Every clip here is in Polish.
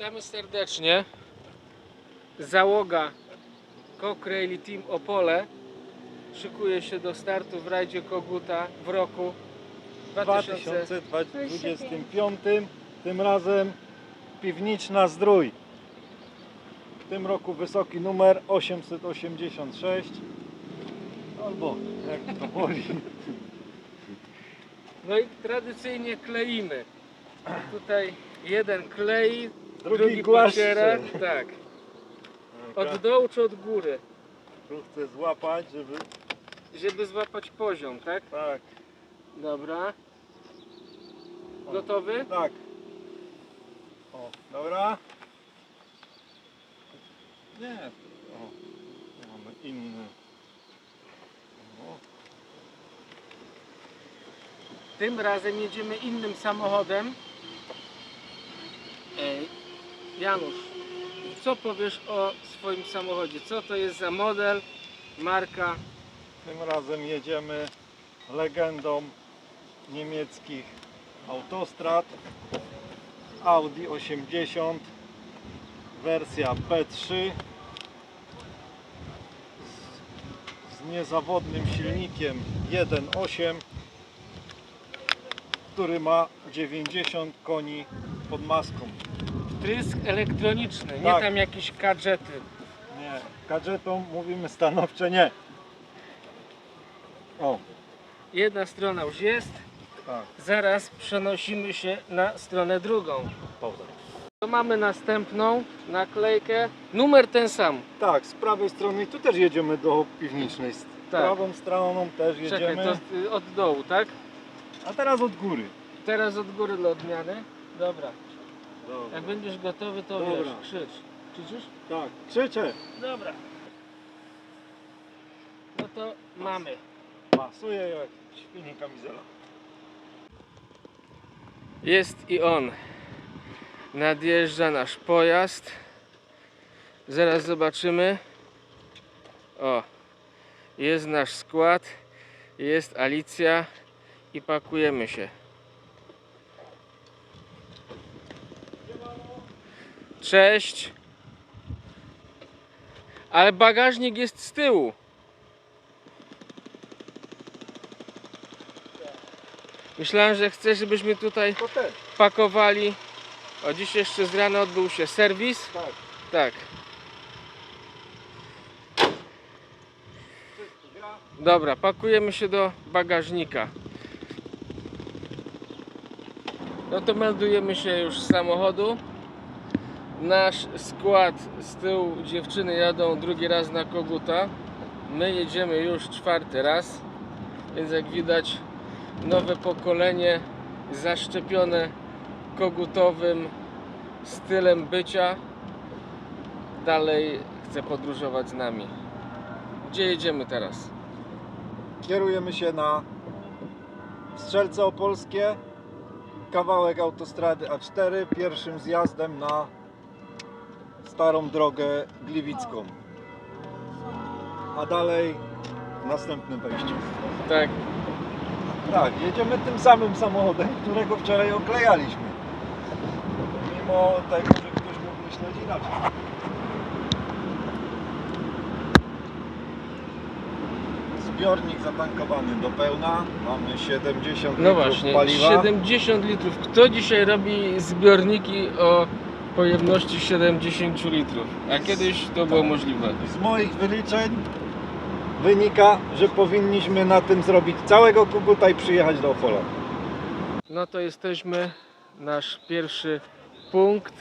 Witamy serdecznie. Załoga Cochrane Team Opole szykuje się do startu w rajdzie Koguta w roku 2000. 2025, tym razem Piwniczna Zdrój. W tym roku wysoki numer 886 albo jak to woli. No i tradycyjnie kleimy. Tutaj jeden klei, Drugi pociera. Tak. Od dołu czy od góry? Tu chcę złapać, żeby Żeby złapać poziom, tak? tak, Dobra. Gotowy? tak. O, dobra. Nie. O, mamy inny. O, Tym razem jedziemy innym samochodem. Janusz, co powiesz o swoim samochodzie? Co to jest za model, marka? Tym razem jedziemy legendą niemieckich autostrad Audi 80 wersja P3 z, z niezawodnym silnikiem 1.8 który ma 90 koni pod maską. Trysk elektroniczny, nie Tak. tam jakieś gadżety. Nie, gadżetom mówimy stanowcze nie. O, Jedna strona już jest, tak, zaraz przenosimy się na stronę drugą. pauza. To mamy następną naklejkę. Numer ten sam. Tak, z prawej strony tu też jedziemy do piwnicznej. Z Tak. prawą stroną też Czekaj, jedziemy. to y, od dołu, tak? A teraz od góry. Teraz od góry dla odmiany. Dobra. Dobra. Jak będziesz gotowy, to Dobra. wiesz, krzycz. Krzyczysz? Tak, krzyczę. Dobra. No to mamy. Pasuje jak świni kamizela. Jest i on. Nadjeżdża nasz pojazd. Zaraz zobaczymy. O, jest nasz skład. Jest Alicja i pakujemy się. Cześć. Ale bagażnik jest z tyłu. Myślałem, że chcesz, żebyśmy tutaj pakowali. O, dziś jeszcze z rana odbył się serwis. tak. Tak. Dobra, pakujemy się do bagażnika. No to meldujemy się już z samochodu. Nasz skład z tyłu dziewczyny jadą drugi raz na koguta. My jedziemy już czwarty raz. Więc jak widać nowe pokolenie zaszczepione kogutowym stylem bycia dalej chce podróżować z nami. Gdzie jedziemy teraz? Kierujemy się na Strzelce Opolskie, kawałek autostrady A4, pierwszym zjazdem na starą drogę gliwicką. A dalej w następnym wejściu. Tak, Tak, jedziemy tym samym samochodem, którego wczoraj oklejaliśmy. Mimo tego, że ktoś mógł myśleć inaczej. Zbiornik zatankowany do pełna. Mamy 70 no litrów właśnie, paliwa. 70 litrów. Kto dzisiaj robi zbiorniki o pojemności 70 litrów? A kiedyś to było możliwe. Z moich wyliczeń wynika, że powinniśmy na tym zrobić całego Kuguta i przyjechać do Opola. No to jesteśmy, nasz pierwszy punkt.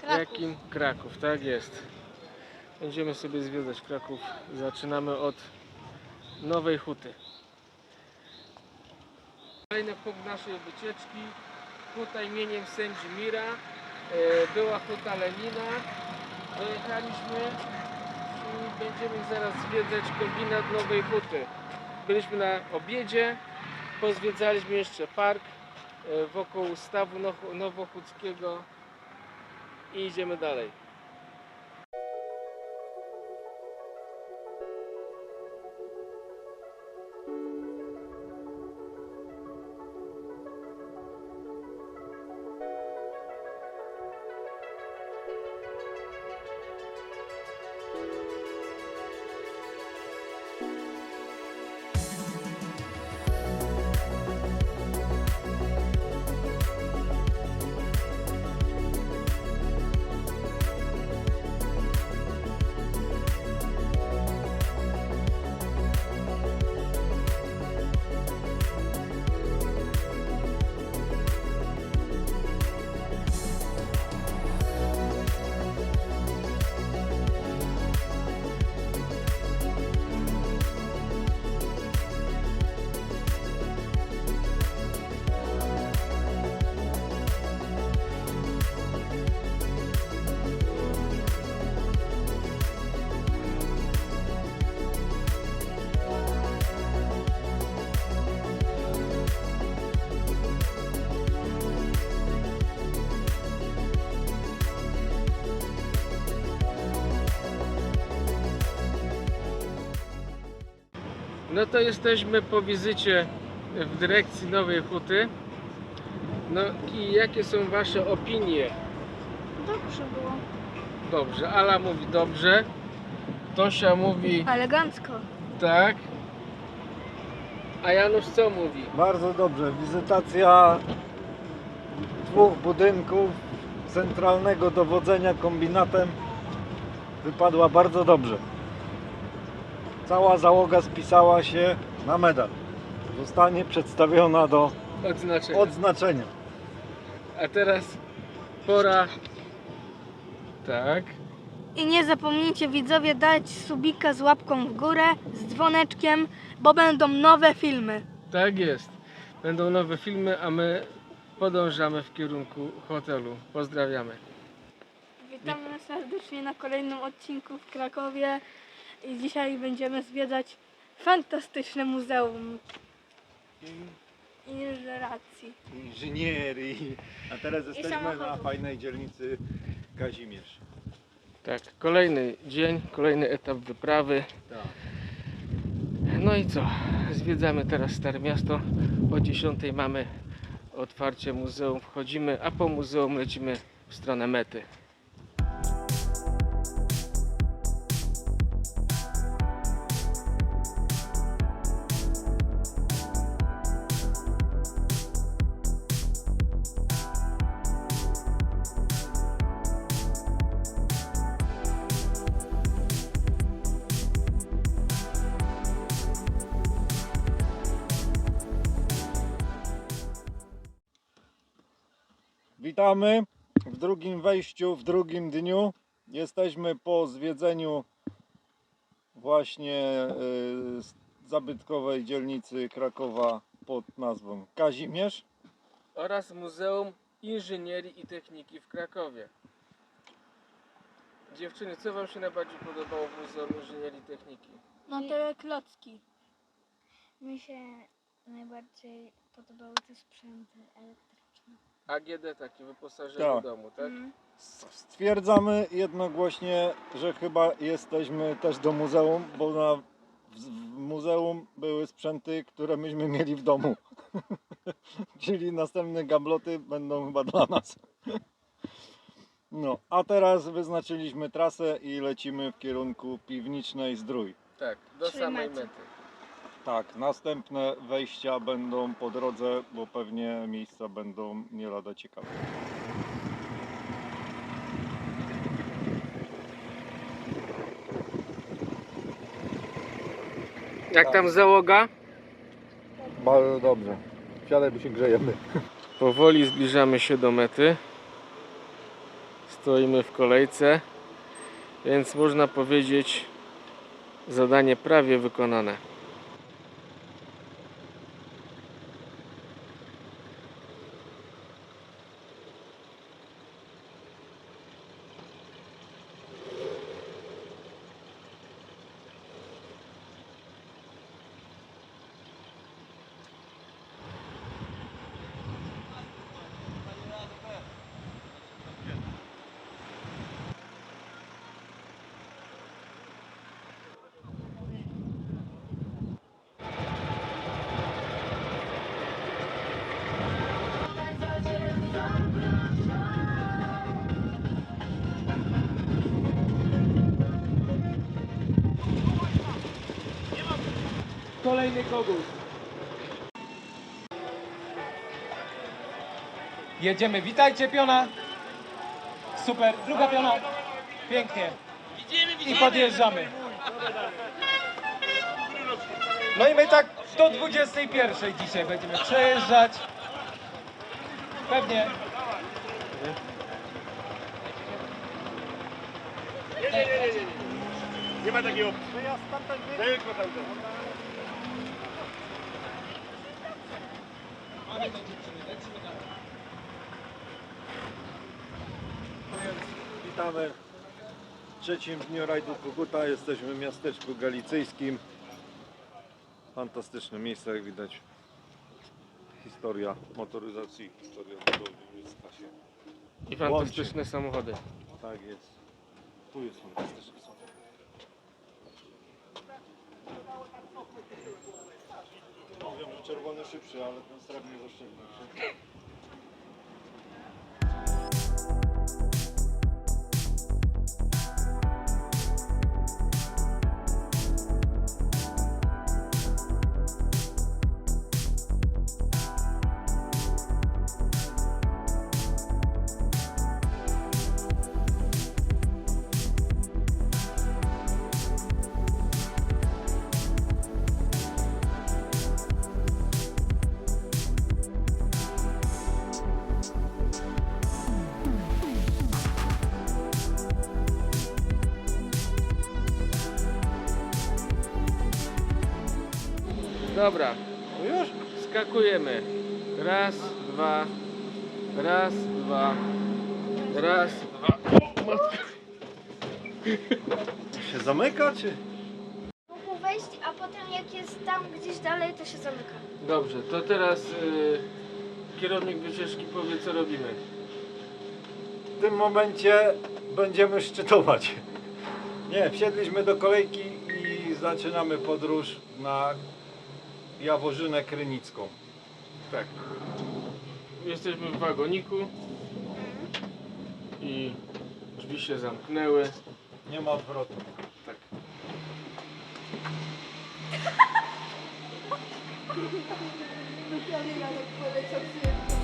Kraków. Jakim? Kraków, tak jest. Będziemy sobie zwiedzać Kraków. Zaczynamy od Nowej Huty. Kolejny punkt naszej wycieczki. Huta imieniem sędzi Mira. E, Była Huta Lenina. Dojechaliśmy i będziemy zaraz zwiedzać kombinat Nowej Huty. Byliśmy na obiedzie. Pozwiedzaliśmy jeszcze park e, wokół stawu Nowochódzkiego i idziemy dalej. No to jesteśmy po wizycie w dyrekcji Nowej Huty. No i jakie są Wasze opinie? Dobrze było. Dobrze, Ala mówi dobrze, Tosia mówi Elegancko. tak, a Janusz co mówi? Bardzo dobrze. Wizytacja dwóch budynków centralnego dowodzenia kombinatem wypadła bardzo dobrze. Cała załoga spisała się na medal. Zostanie przedstawiona do Odznaczenie. odznaczenia. A teraz pora. Tak. I nie zapomnijcie widzowie dać subika z łapką w górę, z dzwoneczkiem, bo będą nowe filmy. Tak jest. Będą nowe filmy, a my podążamy w kierunku hotelu. Pozdrawiamy. Witamy serdecznie na kolejnym odcinku w Krakowie. I dzisiaj będziemy zwiedzać fantastyczne muzeum inżeracji. Inżynierii. A teraz jesteśmy na samochodów. fajnej dzielnicy Kazimierz. Tak, kolejny dzień, kolejny etap wyprawy. Tak. No i co? Zwiedzamy teraz Stare Miasto. O 10 mamy otwarcie muzeum, wchodzimy, a po muzeum lecimy w stronę mety. Witamy w drugim wejściu, w drugim dniu. Jesteśmy po zwiedzeniu właśnie y, zabytkowej dzielnicy Krakowa pod nazwą Kazimierz. Oraz Muzeum Inżynierii i Techniki w Krakowie. Dziewczyny, co Wam się najbardziej podobało w Muzeum Inżynierii i Techniki? No te klocki. Mi się najbardziej podobały te sprzęty elektryczne. AGD takie wyposażenie Tak. domu, tak? Mm. Stwierdzamy jednogłośnie, że chyba jesteśmy też do muzeum, bo na, w, w muzeum były sprzęty, które myśmy mieli w domu. Czyli następne gabloty będą chyba dla nas. No, a teraz wyznaczyliśmy trasę i lecimy w kierunku Piwnicznej Zdrój. Tak, do samej mety. Tak, następne wejścia będą po drodze, bo pewnie miejsca będą nie lada ciekawe. Jak tam załoga? Bardzo dobrze. Wsiadaj, bo się grzejemy. Powoli zbliżamy się do mety. Stoimy w kolejce, więc można powiedzieć zadanie prawie wykonane. Kolejny kogut. Jedziemy, witajcie piona. Super, druga piona. Pięknie. I podjeżdżamy. No i my tak do 21 dzisiaj będziemy przejeżdżać. Pewnie. Nie ma takiej opcji. Tylko tamten. Witamy w trzecim dniu rajdu Koguta. Jesteśmy w miasteczku galicyjskim. Fantastyczne miejsce, jak widać. Historia motoryzacji, historia budownictwa się. I fantastyczne samochody. Tak jest. Tu jest fantastyczny czerwony szybszy, ale ten srebrny zaszczędniejszy. Dobra, No już? skakujemy. Raz, dwa, raz, dwa, raz, dwa. O, matka. Się zamyka, czy? Mógł wejść, a potem jak jest tam gdzieś dalej, to się zamyka. Dobrze, to teraz y, kierownik wycieczki powie co robimy. W tym momencie będziemy szczytować. Nie, wsiedliśmy do kolejki i zaczynamy podróż na Jaworzynę Krynicką. Tak. Jesteśmy w wagoniku i drzwi się zamknęły. Nie ma odwrotu. Tak. Fanów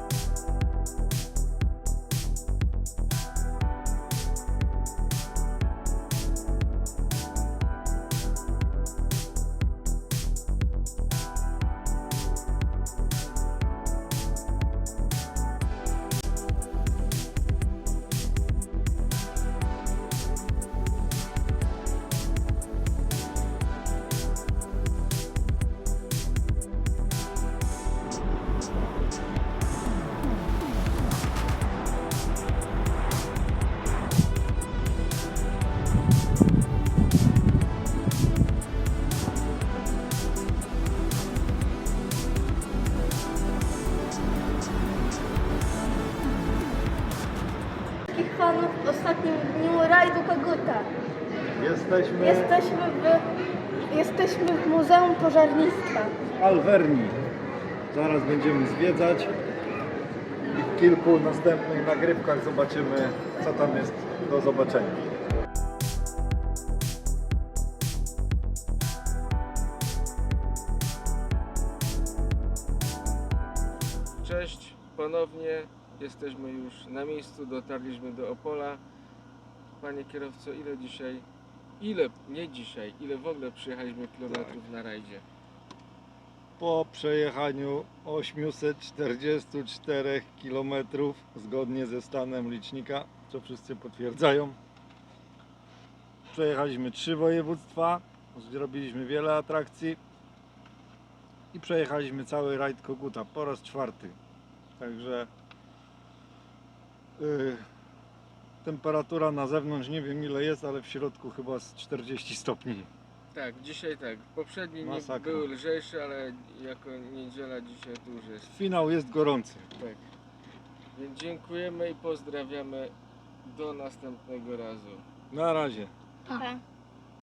w ostatnim dniu rajdu Koguta. Jesteśmy Jesteśmy w, jesteśmy w Muzeum Pożarnictwa. w Alverni. Zaraz będziemy zwiedzać i w kilku następnych nagrywkach zobaczymy, co tam jest do zobaczenia. Cześć, ponownie jesteśmy już na miejscu, dotarliśmy do Opola. Panie kierowco, ile dzisiaj, ile, nie dzisiaj, ile w ogóle przyjechaliśmy kilometrów na rajdzie? Po przejechaniu 844 km zgodnie ze stanem licznika, co wszyscy potwierdzają, przejechaliśmy trzy województwa, zrobiliśmy wiele atrakcji i przejechaliśmy cały rajd Koguta po raz czwarty. Także temperatura na zewnątrz nie wiem ile jest, ale w środku chyba z 40 stopni. Tak, dzisiaj tak. Poprzednie nie Masakra. były lżejsze, ale jako niedziela dzisiaj tu już jest. Finał jest gorący. Tak. Więc dziękujemy i pozdrawiamy. Do następnego razu. Na razie. Pa.